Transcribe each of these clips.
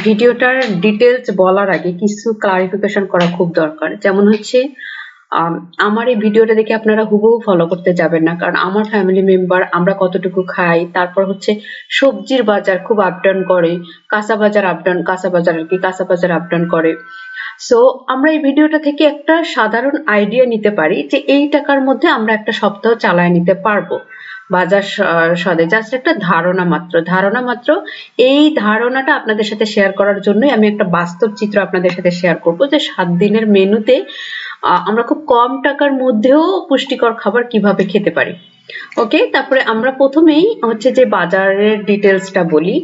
ভিডিওটার ডিটেলস বলার আগে কিছু ক্লারিফিকেশন করা খুব দরকার। যেমন হচ্ছে আমার এই ভিডিওটা দেখে আপনারা হুবহু ফলো করতে যাবেন না, কারণ আমার ফ্যামিলি মেম্বার আমরা কতটুকু খাই, তারপর হচ্ছে সবজির বাজার খুব আপ ডাউন করে, কাঁচা বাজার আপ ডাউন কাঁচা বাজার আর কি, কাঁচা বাজার আপ ডাউন করে। সো আমরা এই ভিডিওটা থেকে একটা সাধারণ আইডিয়া নিতে পারি যে এই টাকার মধ্যে আমরা একটা সপ্তাহ চালায় নিতে পারব। বাজার সদে। জাস্ট একটা ধারণা মাত্র। ধারণা মাত্র, এই ধারণাটা আপনাদের সাথে শেয়ার করার জন্যই আমি একটা বাস্তব চিত্র আপনাদের সাথে শেয়ার করব যে সাত দিনের মেনুতে আমরা খুব কম টাকার মধ্যেও পুষ্টিকর খাবার কীভাবে খেতে পারি। ওকে তারপরে আমরা প্রথমেই হচ্ছে যে বাজারের ডিটেলসটা বলি।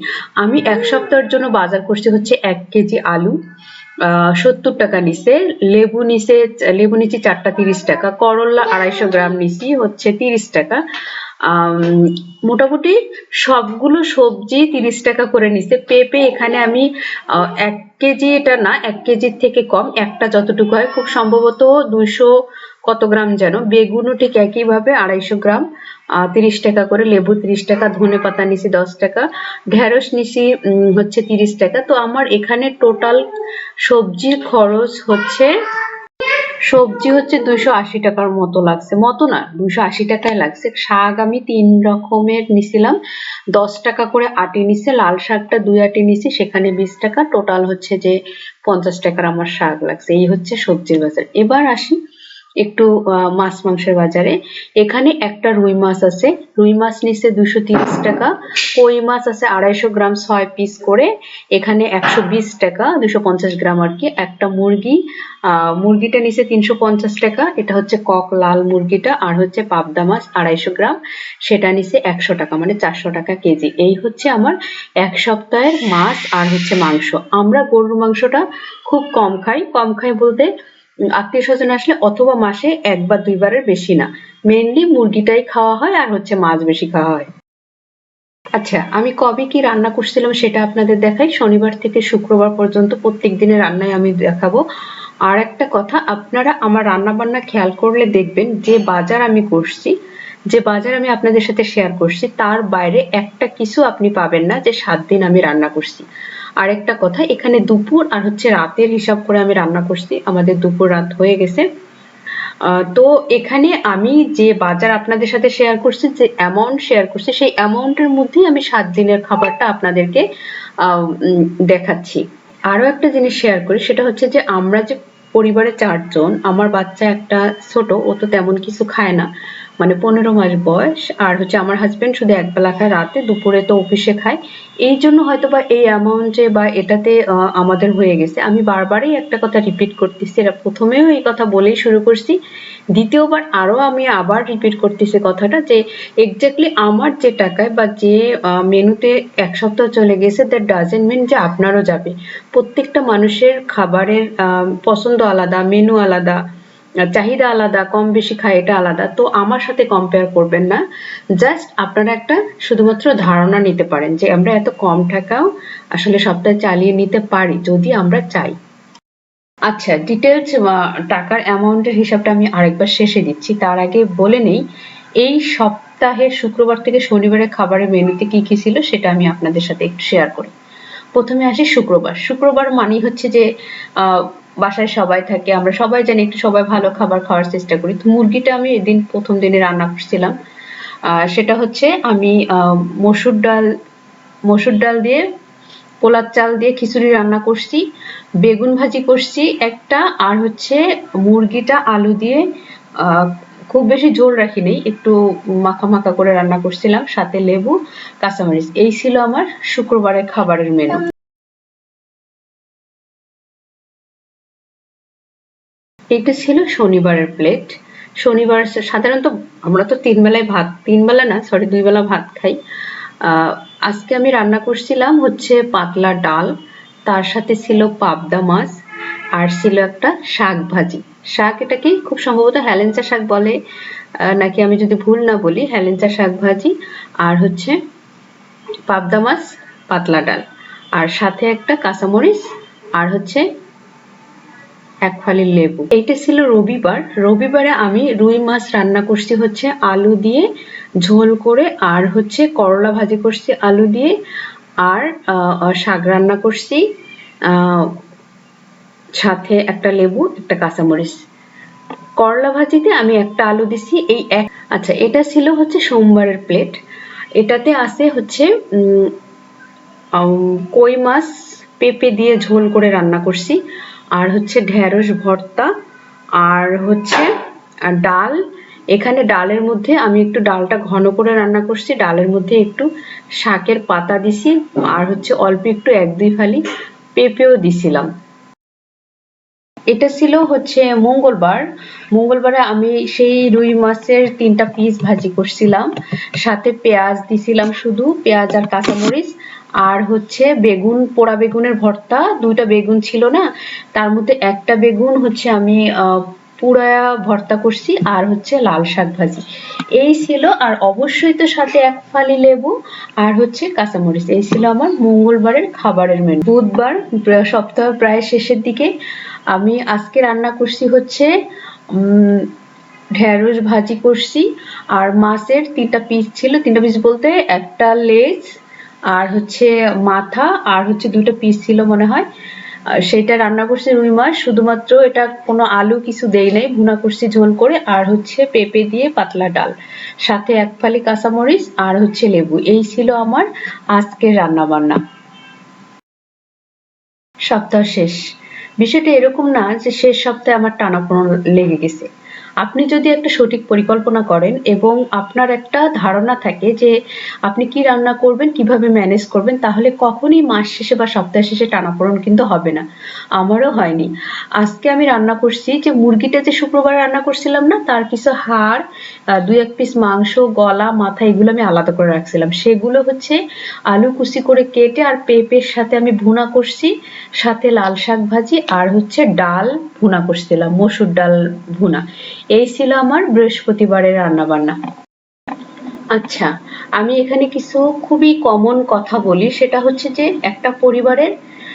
আমি এক সপ্তাহের জন্য বাজার করছি হচ্ছে এক কেজি আলু সত্তর টাকা নিছে লেবু নিছে লেবু নিচ্ছি চারটা তিরিশ টাকা। করলা আড়াইশো গ্রাম নিছি হচ্ছে তিরিশ টাকা। মোটামুটি সবগুলো সবজি তিরিশ টাকা করে নিছে পেঁপে এখানে আমি এক কেজি এটা না, এক কেজির থেকে কম, একটা যতটুকু হয়। খুব সম্ভবত দুইশো কত গ্রাম যেন। বেগুনও ঠিক একইভাবে আড়াইশো গ্রাম তিরিশ টাকা করে। লেবু তিরিশ টাকা, ধনে পাতা নিছি দশ টাকা। ঢেঁড়স নিছি হচ্ছে তিরিশ টাকা। তো আমার এখানে টোটাল সবজির খরচ হচ্ছে সবজি হচ্ছে দুইশো আশি টাকার মতো লাগছে। মতো না, দুইশো আশি টাকায় লাগছে। শাক আমি তিন রকমের নিছিলাম। দশ টাকা করে আটি নিছে, লাল শাকটা দুই আটি নিছি, সেখানে বিশ টাকা। টোটাল হচ্ছে যে পঞ্চাশ টাকার আমার শাক লাগছে। এই হচ্ছে সবজির বাজার। এবার আসি একটু মাছ মাংসের বাজারে। এখানে একটা রুই মাছ আছে। রুই মাছ নিচ্ছে দুশো তিরিশ টাকা। কই মাছ আছে আড়াইশো গ্রাম, ছয় পিস করে। এখানে একশো বিশ টাকা দুশো পঞ্চাশ গ্রাম আর কি। একটা মুরগি মুরগিটা নিচে তিনশো পঞ্চাশ টাকা। এটা হচ্ছে কক লাল মুরগিটা আর হচ্ছে পাবদা মাছ আড়াইশো গ্রাম। সেটা নিচে একশো টাকা মানে চারশো টাকা কেজি। এই হচ্ছে আমার এক সপ্তাহের মাছ আর হচ্ছে মাংস। আমরা গরুর মাংসটা খুব কম খাই। কম খাই বলতে আত্মীয় স্বজন আসলে অথবা মাসে একবার, দুইবারের বেশি না। মেনলি মুরগিটাই খাওয়া হয় আর হচ্ছে মাছ বেশি খাওয়া হয়। আচ্ছা আমি কবে কি রান্না করছিলাম সেটা আপনাদের দেখাই। শনিবার থেকে শুক্রবার পর্যন্ত প্রত্যেক দিনের রান্নায় আমি দেখাবো। আর একটা কথা, আপনারা আমার রান্না বান্না খেয়াল করলে দেখবেন যে বাজার আমি করছি, যে বাজার আমি আপনাদের সাথে শেয়ার করছি, তার বাইরে একটা কিছু আপনি পাবেন না যে সাত দিন আমি রান্না করছি। আর একটা কথা, এখানে দুপুর আর হচ্ছে রাতের হিসাব করে আমি রান্না করছি। আমাদের দুপুর রাত হয়ে গেছে। তো এখানে আমি যে বাজার আপনাদের সাথে শেয়ার করছি, যে অ্যামাউন্ট শেয়ার করছি, সেই অ্যামাউন্টের মধ্যেই আমি সাত দিনের খাবারটা আপনাদেরকে দেখাচ্ছি। আরও একটা জিনিস শেয়ার করি, সেটা হচ্ছে যে আমরা যে পরিবারে চারজন, আমার বাচ্চা একটা ছোট, ও তো তেমন কিছু খায় না। মানে পনেরো মাস বয়স। আর হচ্ছে আমার হাজব্যান্ড শুধু একবেলা খায়, রাতে দুপুরে তো অফিসে খায়। এই জন্য হয়তো বা এই অ্যামাউন্টে বা এটাতে আমাদের হয়ে গেছে। আমি বারবারই একটা কথা রিপিট করতেছি এটা প্রথমেও এই কথা বলেই শুরু করছি। দ্বিতীয়বার আরও আমি আবার রিপিট করতেছি কথাটা যে এক্স্যাক্টলি আমার যে টাকায় বা যে মেনুতে এক সপ্তাহ চলে গেছে দ্যাট ডাজেন্ট মিন যে আপনারও যাবে। প্রত্যেকটা মানুষের খাবারের পছন্দ আলাদা মেনু আলাদা। চাহিদা আলাদা, কম বেশি খায়, এটা আলাদা। তো আমার সাথে কম্পেয়ার করবেন না। জাস্ট আপনারা একটা শুধুমাত্র ধারণা নিতে পারেন যে আমরা এত কম টাকাও আসলে সপ্তাহে চালিয়ে নিতে পারি, যদি আমরা চাই। আচ্ছা ডিটেলস টাকার অ্যামাউন্টের হিসাবটা আমি আরেকবার শেষে দিচ্ছি। তার আগে বলে নেই, এই সপ্তাহে শুক্রবার থেকে শনিবারের খাবারের মেনুতে কি কি ছিল সেটা আমি আপনাদের সাথে একটু শেয়ার করি। প্রথমে আসি শুক্রবার। শুক্রবার মানেই হচ্ছে যে বাসায় সবাই থাকে, আমরা সবাই জানি একটু সবাই ভালো খাবার খাওয়ার চেষ্টা করি। তো মুরগিটা আমি এদিন প্রথম দিনে রান্না করছিলাম। সেটা হচ্ছে আমি মসুর ডাল মসুর ডাল দিয়ে পোলার চাল দিয়ে খিচুড়ি রান্না করছি, বেগুন ভাজি করছি একটা, আর হচ্ছে মুরগিটা আলু দিয়ে খুব বেশি ঝোল রাখিনি, একটু মাখা মাখা করে রান্না করছিলাম, সাথে লেবু, কাঁচামরিচ। এই ছিল আমার শুক্রবারের খাবারের মেনু এটা ছিল শনিবারের প্লেট শনিবার সাধারণত আমরা তো তিন বেলায় ভাত, তিন বেলা না সরি দুই বেলা ভাত খাই। আজকে আমি রান্না করছিলাম হচ্ছে পাতলা ডাল, তার সাথে ছিল পাবদা মাছ, আর ছিল একটা শাক ভাজি। শাক এটাকে খুব সম্ভবত হেলেঞ্চা শাক বলে নাকি আমি যদি ভুল না বলি, হেলেঞ্চা শাক ভাজি, আর হচ্ছে পাবদা মাছ, পাতলা ডাল। আর সাথে একটা কাঁচামরিচ, আর হচ্ছে এক ফালি লেবু। এইটা ছিল রবিবার। রবিবারে আমি রুই মাছ রান্না করছি হচ্ছে আলু দিয়ে, ঝোল করে, আর হচ্ছে করলা ভাজি করছি আলু দিয়ে, আর শাক রান্না করছি সাথে একটা লেবু, একটা কাঁচামরিচ। করলা ভাজিতে আমি একটা আলু দিছি, এই এক আচ্ছা এটা ছিল হচ্ছে সোমবারের প্লেট। এটাতে আছে হচ্ছে কই মাছ পেঁপে দিয়ে ঝোল করে রান্না করছি। আর হচ্ছে ঢেঁড়স ভর্তা, আর হচ্ছে ডাল। এখানে ডালের মধ্যে আমি একটু ডালটা ঘন করে রান্না করছি। ডালের মধ্যে একটু শাকের পাতা দিছি, আর হচ্ছে অল্প একটু এক দুই ফালি পেঁপেও দিছিলাম। এটা ছিল হচ্ছে মঙ্গলবার। মঙ্গলবারে আমি সেই রুই মাছের তিনটা পিস ভাজি করছিলাম। সাথে পেঁয়াজ দিছিলাম শুধু, পেঁয়াজ আর কাঁচামরিচ। আর হচ্ছে বেগুন, পোড়া বেগুনের ভর্তা, দুইটা বেগুন ছিল না, তার মধ্যে একটা বেগুন হচ্ছে আমি পুড়ায়া ভর্তা করছি আর হচ্ছে লাল শাক ভাজি। এই ছিল, আর অবশ্যই তো সাথে এক ফালি লেবু আর হচ্ছে কাঁচামরিচ। এই ছিল আমার মঙ্গলবারের খাবারের মেনু বুধবার, প্রায় সপ্তাহ প্রায় শেষের দিকে আমি আজকে রান্না করছি হচ্ছে ঢেঁড়স ভাজি করছি। আর মাছের তিনটা পিস ছিল, তিনটা পিস বলতে একটা লেজ আর হচ্ছে মাথা, আর হচ্ছে দুটো পিস ছিল মনে হয়। সেটা রান্না করছি রুই মাছ, শুধুমাত্র এটা কোনো আলু কিছু দেই নাই, ভুনা করছি ঝোল করে, আর হচ্ছে পেঁপে দিয়ে পাতলা ডাল। সাথে এক ফালি কাঁচামরিচ আর হচ্ছে লেবু, এই ছিল আমার আজকের রান্না বান্না সপ্তাহ শেষ। বিষয়টা এরকম না যে শেষ সপ্তাহে আমার টানাপোড়েন লেগে গেছে। আপনি যদি একটা সঠিক পরিকল্পনা করেন এবং আপনার একটা ধারণা থাকে যে আপনি কি রান্না করবেন, কীভাবে ম্যানেজ করবেন, তাহলে কখনই মাস শেষে বা সপ্তাহ শেষে টানাপোড়েন কিন্তু হবে না। আমারও হয়নি। আজকে আমি রান্না করছি যে মুরগিটা যে শুক্রবার রান্না করছিলাম না, তার কিছু হাড় দুই এক পিস মাংস, গলা, মাথা, এগুলো আমি আলাদা করে রাখছিলাম। সেগুলো হচ্ছে আলু কুচি করে কেটে আর পেঁপের সাথে আমি ভুনা করছি, সাথে লাল শাক ভাজি আর হচ্ছে ডাল ভুনা করছিলাম, মসুর ডাল ভুনা। এই ছিল আমার বৃহস্পতিবারের রান্না বান্না আচ্ছা আমি এখানে কিছু খুবই কমন কথা বলি, সেটা হচ্ছে যে একটা পরিবারের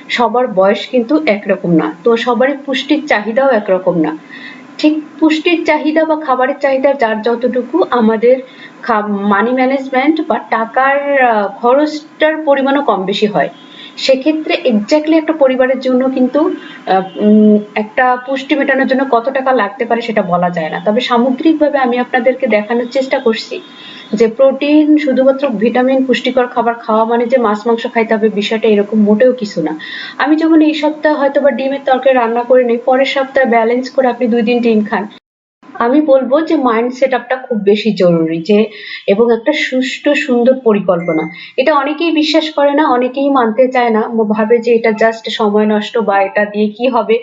সবার বয়স কিন্তু একরকম না, তো সবারই পুষ্টির চাহিদাও একরকম না। ঠিক পুষ্টির চাহিদা বা খাবারের চাহিদা যার যতটুকু, আমাদের মানি ম্যানেজমেন্ট বা টাকার খরচটার পরিমাণও কম বেশি হয়। সেক্ষেত্রে এক্স্যাক্টলি একটা পরিবারের জন্য কিন্তু একটা পুষ্টি মেটানোর জন্য কত টাকা লাগতে পারে সেটা বলা যায় না। তবে সামগ্রিকভাবে আমি আপনাদেরকে দেখানোর চেষ্টা করছি যে প্রোটিন, শুধুমাত্র ভিটামিন, পুষ্টিকর খাবার খাওয়া মানে যে মাছ, মাংস খাইতে হবে বিষয়টা এরকম মোটেও কিছু না। আমি যেমন এই সপ্তাহে হয়তো বা ডিমের তরকারি রান্না করে নিই, পরের সপ্তাহে ব্যালেন্স করে আপনি দুই দিন ডিম খান। আমি বলব যে মাইন্ড সেট আপটা খুব বেশি জরুরি যে, এবং একটা সুষ্ঠু, সুন্দর পরিকল্পনা। এটা অনেকেই বিশ্বাস করে না, অনেকেই মানতে চায় না ভাবে যে এটা জাস্ট সময় নষ্ট বা এটা দিয়ে কি হবে,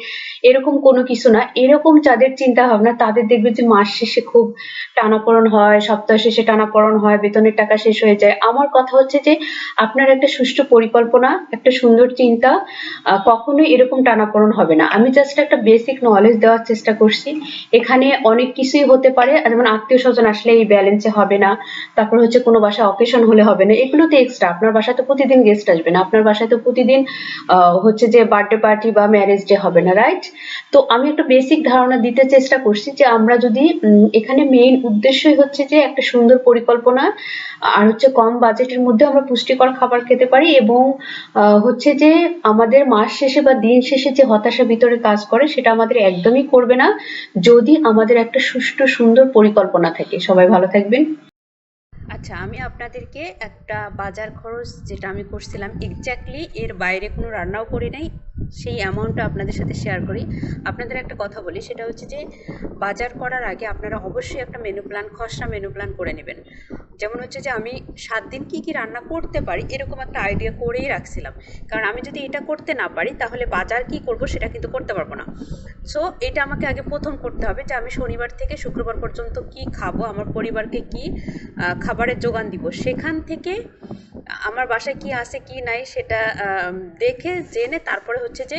এরকম কোনো কিছু না। এরকম যাদের চিন্তা ভাবনা তাদের দেখবে যে মাস শেষে খুব টানাপোড়েন হয়, সপ্তাহ শেষে টানাপোড়েন হয়, বেতনের টাকা শেষ হয়ে যায়। আমার কথা হচ্ছে যে, আপনার একটা সুষ্ঠু পরিকল্পনা, একটা সুন্দর চিন্তা কখনোই এরকম টানাপোড়েন হবে না। আমি জাস্ট একটা বেসিক নলেজ দেওয়ার চেষ্টা করছি। এখানে অনেক কিছুই হতে পারে যেমন আত্মীয় স্বজন আসলে এই ব্যালেন্সে হবে না, তারপর হচ্ছে কোনো বাসায় অকেশন হলে হবে না এগুলো তো এক্সট্রা আপনার বাসায় তো প্রতিদিন গেস্ট আসবে না, আপনার বাসায় তো প্রতিদিন হচ্ছে যে বার্থডে পার্টি বা ম্যারেজ ডে হবে না রাইট তো আমি একটা বেসিক ধারণা দিতে চেষ্টা করছি যে আমরা যদি এখানে মেইন উদ্দেশ্যই হচ্ছে যে একটা সুন্দর পরিকল্পনা, আর হচ্ছে কম বাজেটের মধ্যে আমরা পুষ্টিকর খাবার খেতে পারি এবং হচ্ছে যে আমাদের মাস শেষে বা দিন শেষে যে হতাশা ভিতরে কাজ করে, সেটা আমাদের একদমই করবে না। যদি আমাদের একটা সুষ্ঠু, সুন্দর পরিকল্পনা থাকে। সবাই ভালো থাকবেন। আচ্ছা আমি আপনাদেরকে একটা বাজার খরচ যেটা আমি করছিলাম এক্স্যাক্টলি এর বাইরে কোনো রান্নাও করি নাই। সেই অ্যামাউন্টটা আপনাদের সাথে শেয়ার করি। আপনাদের একটা কথা বলি, সেটা হচ্ছে যে, বাজার করার আগে আপনারা অবশ্যই একটা মেনু প্ল্যান খসড়া মেনু প্ল্যান করে নেবেন। যেমন হচ্ছে যে, আমি সাত দিন কি কি রান্না করতে পারি, এরকম একটা আইডিয়া করেই রাখছিলাম। কারণ আমি যদি এটা করতে না পারি, তাহলে বাজার কি করব সেটা কিন্তু করতে পারব না। সো এটা আমাকে আগে প্রথম করতে হবে যে, আমি শনিবার থেকে শুক্রবার পর্যন্ত কি খাব, আমার পরিবারকে কি খাবারের যোগান দিব। সেখান থেকে আমার বাসায় কি আছে, কি নাই সেটা দেখে, জেনে তারপরে হচ্ছে যে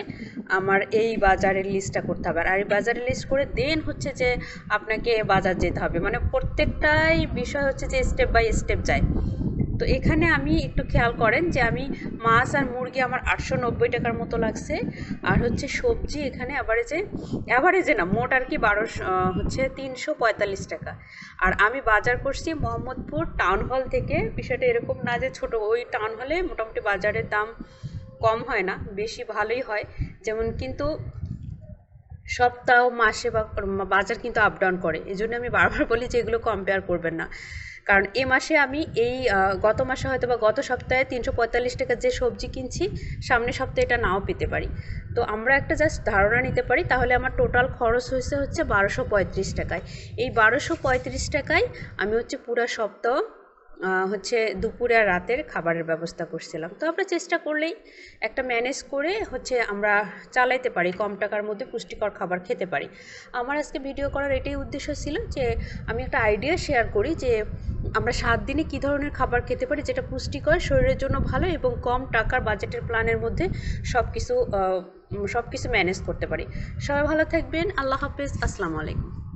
আমার এই বাজারের লিস্টটা করতে হবে। আর এই বাজারের লিস্ট করে দেন হচ্ছে যে আপনাকে বাজার যেতে হবে। মানে প্রত্যেকটাই বিষয় হচ্ছে যে স্টেপ বাই স্টেপ যায়। তো এখানে আমি একটু খেয়াল করেন যে আমি মাছ আর মুরগি আমার আটশো নব্বই টাকার মতো লাগছে। আর হচ্ছে সবজি এখানে অ্যাভারেজে অ্যাভারেজে না, মোট আর কি বারোশো হচ্ছে তিনশো পঁয়তাল্লিশ টাকা। আর আমি বাজার করছি মোহাম্মদপুর টাউন হল থেকে। বিষয়টা এরকম না যে ছোট, ওই টাউন হলে মোটামুটি বাজারের দাম কম হয় না, বেশি ভালোই হয়। যেমন কিন্তু সপ্তাহ, মাসে বা বাজার কিন্তু আপ ডাউন করে। এই জন্য আমি বারবার বলি যে এগুলো কম্পেয়ার করবেন না। কারণ এ মাসে আমি এই গত মাসে হয়তো বা গত সপ্তাহে তিনশো পঁয়তাল্লিশ টাকার যে সবজি কিনছি, সামনের সপ্তাহে এটা নাও পেতে পারি। তো আমরা একটা জাস্ট ধারণা নিতে পারি, তাহলে আমার টোটাল খরচ হয়েছে হচ্ছে বারোশো পঁয়ত্রিশ টাকায়। এই বারোশো পঁয়ত্রিশ টাকায় আমি হচ্ছে পুরা সপ্তাহ হচ্ছে দুপুরে আর রাতের খাবারের ব্যবস্থা করছিলাম। তো আমরা চেষ্টা করলেই একটা ম্যানেজ করে হচ্ছে আমরা চালাইতে পারি, কম টাকার মধ্যে পুষ্টিকর খাবার খেতে পারি। আমার আজকে ভিডিও করার এটাই উদ্দেশ্য ছিল যে, আমি একটা আইডিয়া শেয়ার করি যে, আমরা সাত দিনে কী ধরনের খাবার খেতে পারি যেটা পুষ্টিকর, শরীরের জন্য ভালো এবং কম টাকার বাজেটের প্ল্যানের মধ্যে সব কিছু সব কিছু ম্যানেজ করতে পারি। সবাই ভালো থাকবেন, আল্লাহ হাফেজ, আসসালামু আলাইকুম।